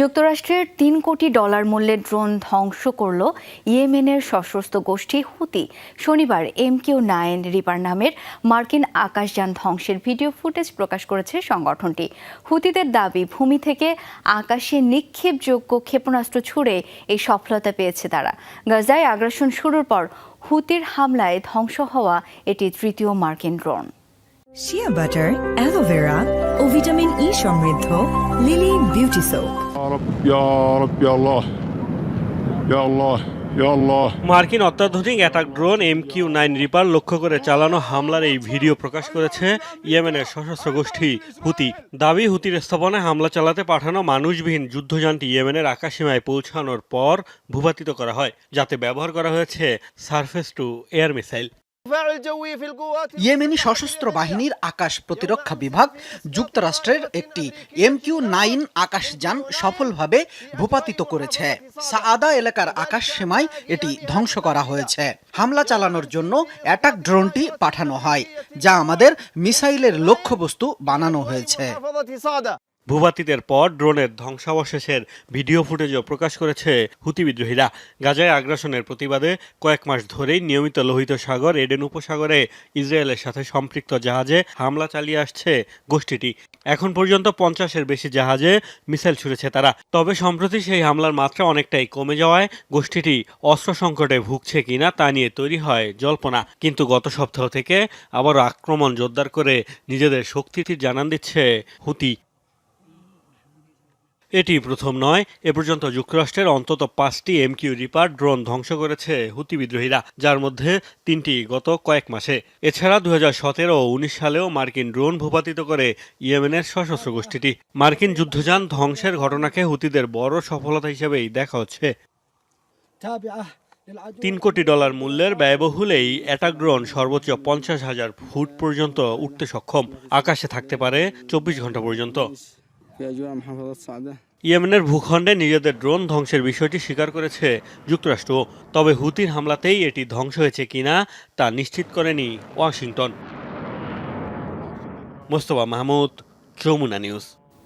যুক্তরাষ্ট্রের তিন কোটি ডলার মূল্যের ড্রোন ধ্বংস করল ইয়েমেনের সশস্ত্র গোষ্ঠী হুতি। শনিবার এম কিউ নাইন রিপার নামের মার্কিন আকাশযান ধ্বংসের ভিডিও ফুটেজ প্রকাশ করেছে সংগঠনটি। হুতিদের দাবি, ভূমি থেকে আকাশে নিক্ষেপযোগ্য ক্ষেপণাস্ত্র ছুড়ে এই সফলতা পেয়েছে তারা। গাজায় আগ্রাসন শুরুর পর হুতির হামলায় ধ্বংস হওয়া এটি তৃতীয় মার্কিন drone. Shea butter aloe vera vitamin E সমৃদ্ধ লিলি বিউটি সোপ রব, ইয়া রব, ইয়া আল্লাহ ইয়া আল্লাহ মার্কিন অত্যাধুনিক attack drone M Q nine reaper লক্ষ্য করে চালানো হামলার এই ভিডিও প্রকাশ করেছে ইয়েমেনের সশস্ত্র গোষ্ঠী হুতি। দাবি, হুতির স্থাপনায় হামলা চালাতে পাঠানো মানুষবিহীন যুদ্ধযানটি ইয়েমেনের আকাশসীমায় পৌঁছানোর পর ভূপাতিত করা হয়, যাতে ব্যবহার করা হয়েছে surface to air missile. Yemeni সশস্ত্র বাহিনীর আকাশ প্রতিরক্ষা বিভাগ যুক্তরাষ্ট্রের একটি এমকিউ নাইন আকাশযান সফলভাবে ভূপাতিত করেছে। সাদা এলাকার আকাশ সীমায় এটি ধ্বংস করা হয়েছে। হামলা চালানোর জন্য অ্যাটাক ড্রোনটি পাঠানো হয়, যা আমাদের মিসাইলের লক্ষ্যবস্তু বানানো হয়েছে। ভূপাতিতের পর ড্রোনের ধ্বংসাবশেষের ভিডিও ফুটেজও প্রকাশ করেছে হুতি বিদ্রোহীরা। গাজায় আগ্রাসনের প্রতিবাদে কয়েক মাস ধরেই নিয়মিত লোহিত সাগর, এডেন উপসাগরে ইসরায়েলের সাথে সম্পৃক্ত জাহাজে হামলা চালিয়ে আসছে গোষ্ঠীটি। এখন পর্যন্ত পঞ্চাশের বেশি জাহাজে মিসাইল ছুড়েছে তারা। তবে সম্প্রতি সেই হামলার মাত্রা অনেকটাই কমে যাওয়ায় গোষ্ঠীটি অস্ত্র সংকটে ভুগছে কিনা তা নিয়ে তৈরি হয় জল্পনা। কিন্তু গত সপ্তাহ থেকে আবারও আক্রমণ জোরদার করে নিজেদের শক্তিটি জানান দিচ্ছে হুতি। এটি প্রথম নয়। এ পর্যন্ত যুক্তরাষ্ট্রের অন্তত পাঁচটি এমকিউ রিপার ড্রোন ধ্বংস করেছে হুতি বিদ্রোহীরা, যার মধ্যে তিনটি গত কয়েক মাসে। এছাড়া দু হাজার সতেরো উনিশ সালেও মার্কিন ড্রোন ভূপাতিত করে ইয়েমেনের সশস্ত্র গোষ্ঠীটি। মার্কিন যুদ্ধযান ধ্বংসের ঘটনাকে হুতিদের বড় সফলতা হিসেবেই দেখা হচ্ছে। তিন কোটি ডলার মূল্যের ব্যয়বহুল এই অ্যাটাক ড্রোন সর্বোচ্চ পঞ্চাশ হাজার ফুট পর্যন্ত উঠতে সক্ষম। আকাশে থাকতে পারে চব্বিশ ঘণ্টা পর্যন্ত। ইয়েমেনের ভূখণ্ডে নিজেদের ড্রোন ধ্বংসের বিষয়টি স্বীকার করেছে যুক্তরাষ্ট্র। তবে হুতির হামলাতেই এটি ধ্বংস হয়েছে কিনা তা নিশ্চিত করেনি ওয়াশিংটন। মোস্তফা মাহমুদ, যমুনা নিউজ।